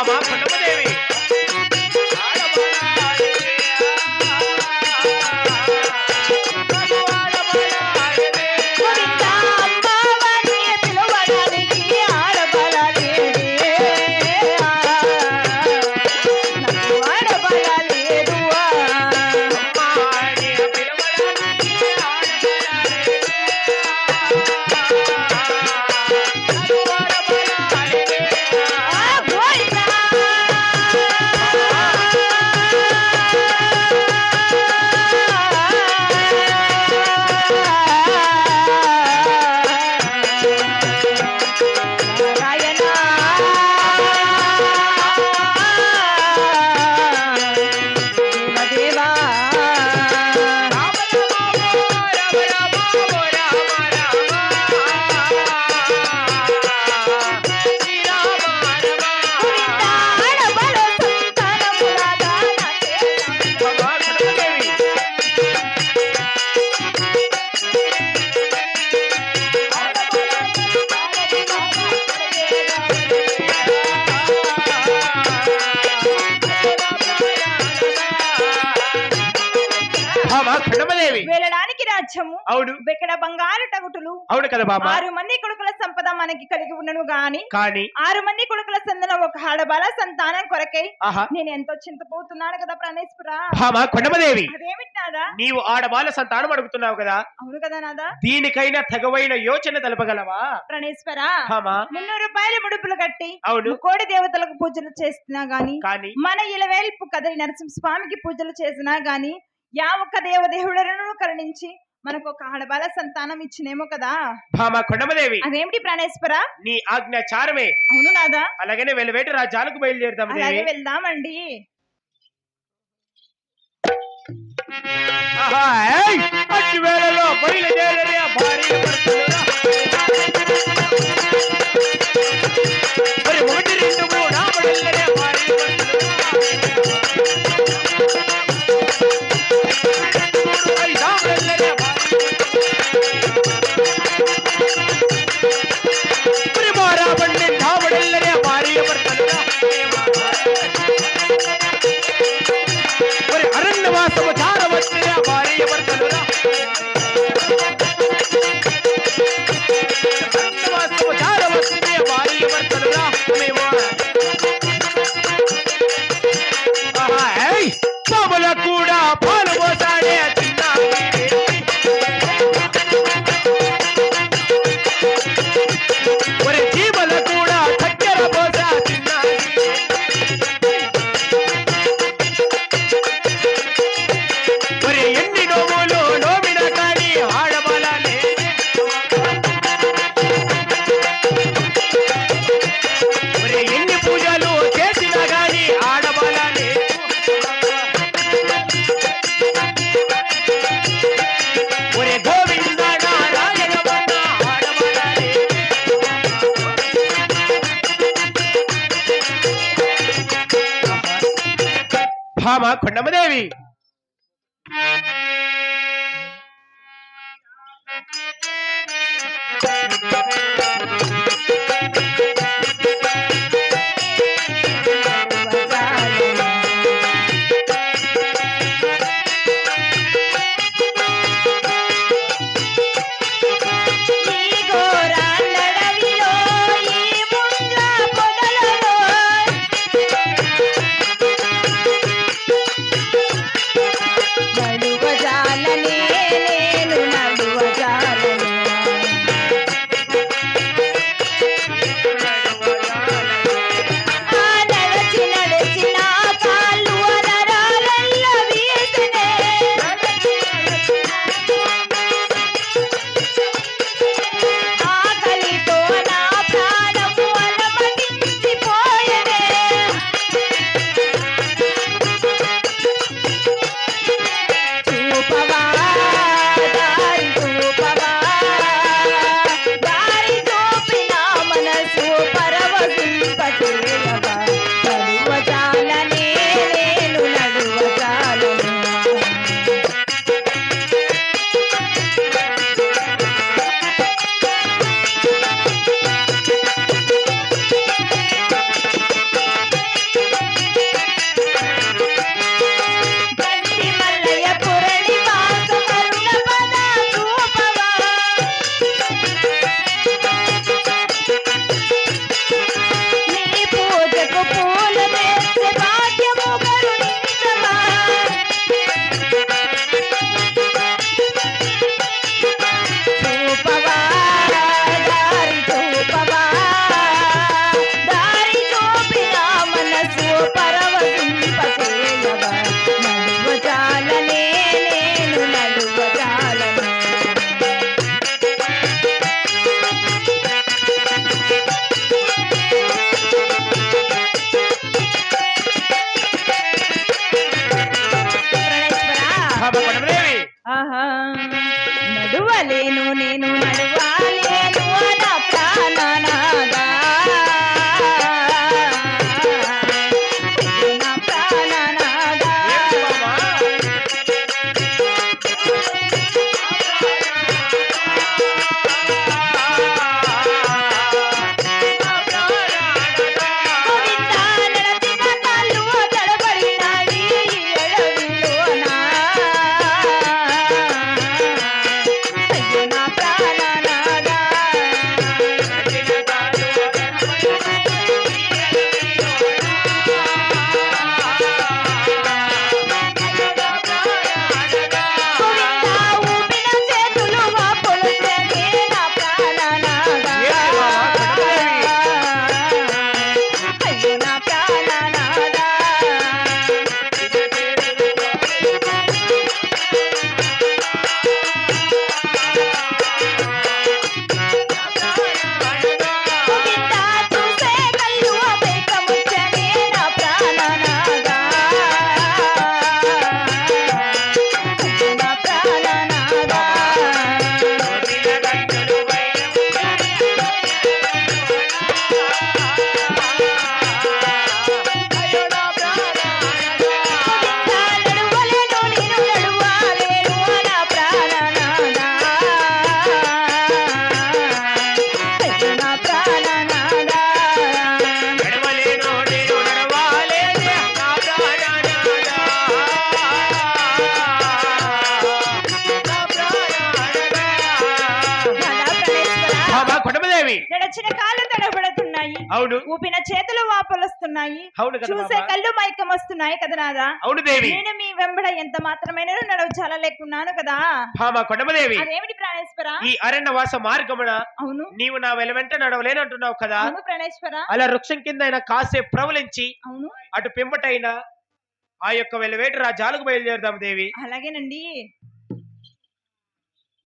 మామ పుల్లమదేవి వెళ్ళడానికి రాజ్యము. అవును. ఇక్కడ బంగారు టగుటులు. అవును కదా బాబా. ఆరు మంది కొడుకుల సంపద మనకి కలిగి ఉండను గాని కానీ. ఆరు మంది కొడుకుల సందన ఒక ఆడబాల సంతానం కొరకై నేను ఎంతో చింతపోతున్నాను కదా ప్రాణేశ్వర. అదేమిటి నాదా? నీవు ఆడబాల సంతానం అడుగుతున్నావు కదా. అవును కదా నాదా? దీనికైనా తగవైన యోచన తెలపగలవా? ప్రాణేశ్వర మున్నూరు రూపాయలు ముడుపులు కట్టి అవును. కోడి దేవతలకు పూజలు చేస్తున్నా గాని కానీ. మన ఇలవేల్పు కదలి నరసింహ స్వామికి పూజలు చేసినా గాని యా ఒక్క దేవదేవులను కరుణించి మనకు ఒక ఆడబాల సంతానం ఇచ్చినేమో కదా? భామ కొండమదేవి. అదేమిటి ప్రాణేశ్వర? నీ ఆజ్ఞాచారమే అవును నాదా. అలాగనే వెలువేటి రాజ్యాలకు బయలుదేరుతాం అలాగే వెళ్దామండి. ఆహా, ఏయ్! అట్టి వేళలో ఆ భామ కొండమదేవి అవును. ఊపిన చేతులు వాపలొస్తున్నాయి. చూసే. కళ్ళు మైకం వస్తున్నాయి కదా నాదా. అవును దేవి. నేను మీ వెంబడ ఎంత మాత్రమైన నడవ చాలా లేకున్నాను కదా. భామ కొండమదేవి. అదేమిటి ప్రాణేశ్వర? ఈ అరణ్యవాస మార్గమున అవును. నీవు నా వెల వెంట నడవలేనంటున్నావు కదా. అవును ప్రాణేశ్వర. అలా వృక్షం కింద అయినా కాసేపు ప్రవలించి అవును. అటు పిమ్మటైన ఆ యొక్క వెలవేటి రాజాలకు బయలుదేరుదాం దేవి. అలాగేనండి.